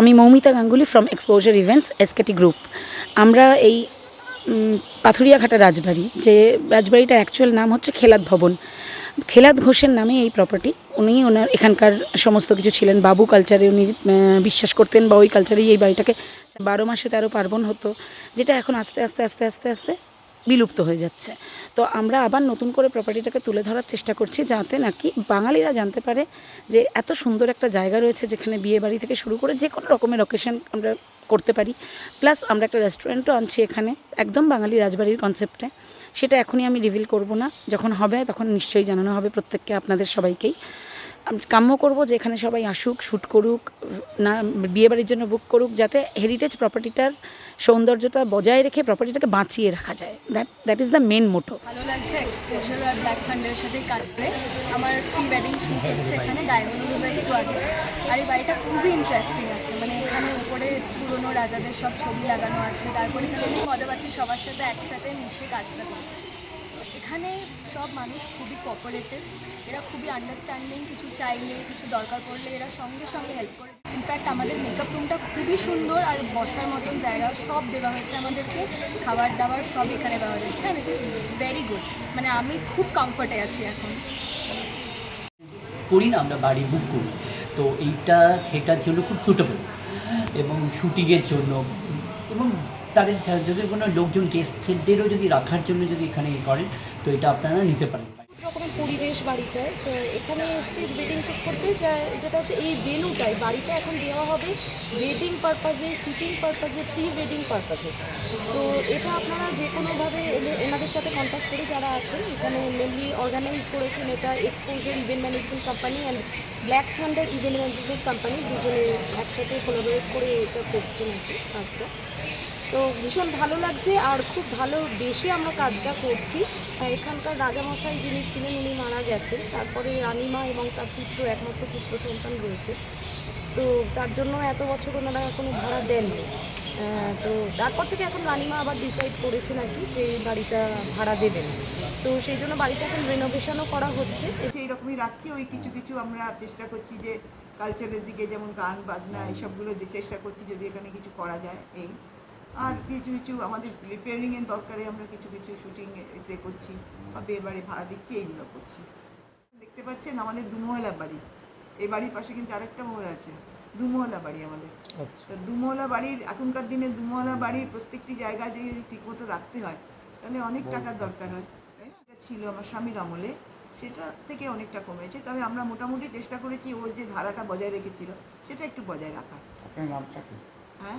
আমি Moumita Ganguly from Exposure Events SKT group আমরা এই পাথুরিয়াঘাটা রাজবাড়ি, যে রাজবাড়িটার অ্যাকচুয়াল নাম হচ্ছে খেলাদ ভবন। খেলাদ ঘোষের নামে এই প্রপার্টি উনি ওনার এখানকার সমস্ত কিছু ছিলেন, বাবু কালচারে উনি বিশ্বাস করতেন বা ওই কালচারেই এই বাড়িটাকে বারো মাসে তেরো পার্বণ হতো, যেটা এখন আস্তে আস্তে আস্তে আস্তে আস্তে বিলুপ্ত হয়ে যাচ্ছে। তো আমরা আবার নতুন করে প্রপার্টিটাকে তুলে ধরার চেষ্টা করছি যাতে নাকি বাঙালিরা জানতে পারে যে এত সুন্দর একটা জায়গা রয়েছে যেখানে বিয়ে বাড়ি থেকে শুরু করে যে কোনো রকমের অকেশন আমরা করতে পারি। প্লাস আমরা একটা রেস্টুরেন্টও আনছি এখানে, একদম বাঙালি রাজবাড়ির কনসেপ্টে সেটা এখনই আমি রিভিল করব না। যখন হবে, তখন নিশ্চয়ই জানানো হবে প্রত্যেককে আপনাদের সবাইকেই। কাম্য করব যে এখানে সবাই আসুক শ্যুট করুক না বিয়েবাড়ির জন্য বুক করুক যাতে হেরিটেজ প্রপার্টিটার সৌন্দর্যতা বজায় রেখে প্রপার্টিটাকে বাঁচিয়ে রাখা যায়। That that is the main motto ভালো লাগছে এক্সপোজার আর ব্ল্যাক থান্ডারের সাথে কাজ করে আমার প্রি ওয়েডিং শ্যুট হচ্ছে এখানে একটু আগে। আর এই বাড়িটা খুবই ইন্টারেস্টিং আছে। মানে এখানে উপরে পুরনো রাজাদের সব ছবি লাগানো আছে। তারপরে খুবই মজা পাচ্ছি সবার সাথে একসাথে মিশে কাজটা করতে। এখানে সব মানুষ খুবই কোঅপারেটিভ এরা খুবই আন্ডারস্ট্যান্ডিং কিছু চাইলে, কিছু দরকার পড়লে এরা সঙ্গে সঙ্গে হেল্প করে। ইনফ্যাক্ট আমাদের মেকআপ রুমটা খুবই সুন্দর আর বসার মতন জায়গা সব দেওয়া হয়েছে আমাদেরকে। খাবার দাবার সব এখানে দেওয়া হয়েছে আর ইট ভেরি গুড মানে আমি খুব কমফর্টে আছি এখন। করি না আমরা বাড়ি বুক করি। তো এইটা সেটার জন্য খুব সুটেবল এবং শুটিংয়ের জন্য। এবং তাদের যদি কোনো লোকজন গেস্টদেরও যদি রাখার জন্য যদি এখানে করেন, তো এটা আপনারা নিতে পারেন। পরিবেশ বাড়িটায় তো এখানে এসছি ওয়েডিং শুট করতে যা- যেটা হচ্ছে এই ভেনুটাই বাড়িটা এখন দেওয়া হবে ওয়েডিং পারপাজে শুটিং পারপাজে প্রি ওয়েডিং পারপাজে তো এটা আপনারা যে কোনোভাবে এনাদের সাথে কন্ট্যাক্ট করে যারা আছেন, এখানে মেনলি অর্গানাইজ করেছেন এটা Exposure event management company and Black Thunder event management company দুজনে একসাথে কোলাবোরেট করে এটা করছেন কাজটা। তো ভীষণ ভালো লাগছে আর খুব ভালো বেশি আমরা কাজটা করছি। এখানকার রাজামশাই যিনি ছিলেন, উনি মারা গেছেন তারপরে রানীমা এবং তার পুত্র, একমাত্র পুত্র সন্তান রয়েছে। তো তার জন্য এত বছর ওনারা কোনো ভাড়া দেননি। তো তারপর থেকে এখন রানীমা আবার ডিসাইড করেছেন আর কি যে বাড়িটা ভাড়া দেবেন। তো সেই জন্য বাড়িটা এখন রেনোভেশনও করা হচ্ছে। সেই রকমই রাখছি। ওই কিছু কিছু আমরা চেষ্টা করছি যে কালচারের দিকে যেমন গান, বাজনা, এইসবগুলো যে চেষ্টা করছি যদি এখানে কিছু করা যায়, এই। আর কিছু কিছু আমাদের রিপেয়ারিংয়ের দরকারে আমরা কিছু কিছু শুটিং এতে করছি। বা বিয়ে বাড়ি ভাড়া দিচ্ছি এইগুলো করছি। দেখতে পাচ্ছেন আমাদের দুমহলা বাড়ি। এই বাড়ির পাশে কিন্তু আরেকটা মহল আছে দুমহলা বাড়ি আমাদের। তো দুমহলা বাড়ির এখনকার দিনে দুমহলা বাড়ির প্রত্যেকটি জায়গা যদি ঠিকমতো রাখতে হয় তাহলে অনেক টাকার দরকার হয়। তাই না? ছিল আমার স্বামীর আমলে। সেটা থেকে অনেকটা কমেছে। তবে আমরা মোটামুটি চেষ্টা করেছি ওর যে ধারাটা বজায় রেখেছিল সেটা একটু বজায় রাখার। আপনার নামটা কি? হ্যাঁ?